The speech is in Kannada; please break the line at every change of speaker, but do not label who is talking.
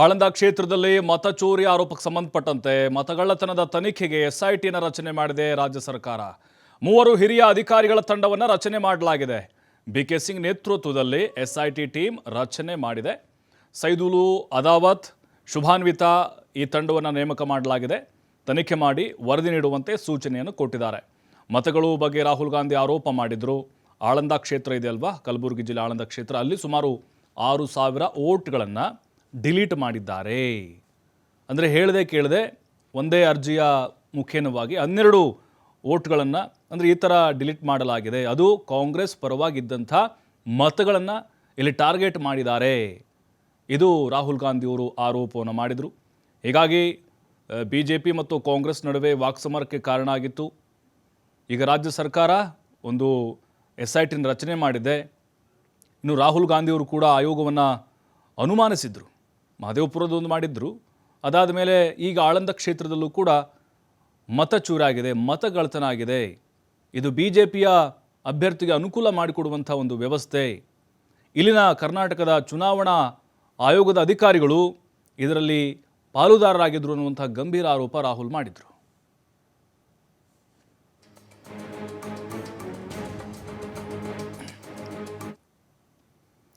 ಆಳಂದ ಕ್ಷೇತ್ರದಲ್ಲಿ ಮತ ಚೋರಿ ಆರೋಪಕ್ಕೆ ಸಂಬಂಧಪಟ್ಟಂತೆ ಮತಗಳ್ಳತನದ ತನಿಖೆಗೆ ಎಸ್ಐಟಿನ ರಚನೆ ಮಾಡಿದೆ ರಾಜ್ಯ ಸರ್ಕಾರ. ಮೂವರು ಹಿರಿಯ ಅಧಿಕಾರಿಗಳ ತಂಡವನ್ನು ರಚನೆ ಮಾಡಲಾಗಿದೆ. ಬಿಕೆ ಸಿಂಗ್ ನೇತೃತ್ವದಲ್ಲಿ ಎಸ್ಐಟಿ ಟೀಮ್ ರಚನೆ ಮಾಡಿದೆ. ಸೈದುಲು ಅದಾವತ್, ಶುಭಾನ್ವಿತಾ ಈ ತಂಡವನ್ನು ನೇಮಕ ಮಾಡಲಾಗಿದೆ. ತನಿಖೆ ಮಾಡಿ ವರದಿ ನೀಡುವಂತೆ ಸೂಚನೆಯನ್ನು ಕೊಟ್ಟಿದ್ದಾರೆ. ಮತಗಳು ಬಗ್ಗೆ ರಾಹುಲ್ ಗಾಂಧಿ ಆರೋಪ ಮಾಡಿದ್ರು. ಆಳಂದ ಕ್ಷೇತ್ರ ಇದೆ ಅಲ್ವಾ? ಕಲಬುರಗಿ ಜಿಲ್ಲೆ ಆಳಂದ ಕ್ಷೇತ್ರ. ಅಲ್ಲಿ ಸುಮಾರು ಆರು ಸಾವಿರ ಓಟ್ಗಳನ್ನು ಡಿಲೀಟ್ ಮಾಡಿದ್ದಾರೆ. ಅಂದರೆ ಹೇಳದೆ ಕೇಳದೆ ಒಂದೇ ಅರ್ಜಿಯ ಮುಖೇನವಾಗಿ ಹನ್ನೆರಡು ಓಟ್ಗಳನ್ನು ಅಂದರೆ ಈ ಥರ ಡಿಲೀಟ್ ಮಾಡಲಾಗಿದೆ. ಅದು ಕಾಂಗ್ರೆಸ್ ಪರವಾಗಿದ್ದಂಥ ಮತಗಳನ್ನು ಇಲ್ಲಿ ಟಾರ್ಗೆಟ್ ಮಾಡಿದ್ದಾರೆ. ಇದು ರಾಹುಲ್ ಗಾಂಧಿಯವರು ಆರೋಪವನ್ನು ಮಾಡಿದರು. ಹೀಗಾಗಿ ಬಿ ಜೆ ಪಿ ಮತ್ತು ಕಾಂಗ್ರೆಸ್ ನಡುವೆ ವಾಕ್ಸಮರಕ್ಕೆ ಕಾರಣ ಆಗಿತ್ತು. ಈಗ ರಾಜ್ಯ ಸರ್ಕಾರ ಒಂದು ಎಸ್ ಐ ಟಿನ ರಚನೆ ಮಾಡಿದೆ. ಇನ್ನು ರಾಹುಲ್ ಗಾಂಧಿಯವರು ಕೂಡ ಆಯೋಗವನ್ನು ಅನುಮಾನಿಸಿದರು. ಮಹದೇವಪುರದೊಂದು ಮಾಡಿದ್ರು. ಅದಾದ ಮೇಲೆ ಈಗ ಆಳಂದ ಕ್ಷೇತ್ರದಲ್ಲೂ ಕೂಡ ಮತ ಚೂರಾಗಿದೆ ಮತಗಳತನ ಆಗಿದೆ ಇದು ಬಿ ಜೆ ಪಿಯ ಅಭ್ಯರ್ಥಿಗೆ ಅನುಕೂಲ ಮಾಡಿಕೊಡುವಂಥ ಒಂದು ವ್ಯವಸ್ಥೆ. ಇಲ್ಲಿನ ಕರ್ನಾಟಕದ ಚುನಾವಣಾ ಆಯೋಗದ ಅಧಿಕಾರಿಗಳು ಇದರಲ್ಲಿ ಪಾಲುದಾರರಾಗಿದ್ದರು ಅನ್ನುವಂಥ ಗಂಭೀರ ಆರೋಪ ರಾಹುಲ್ ಮಾಡಿದರು.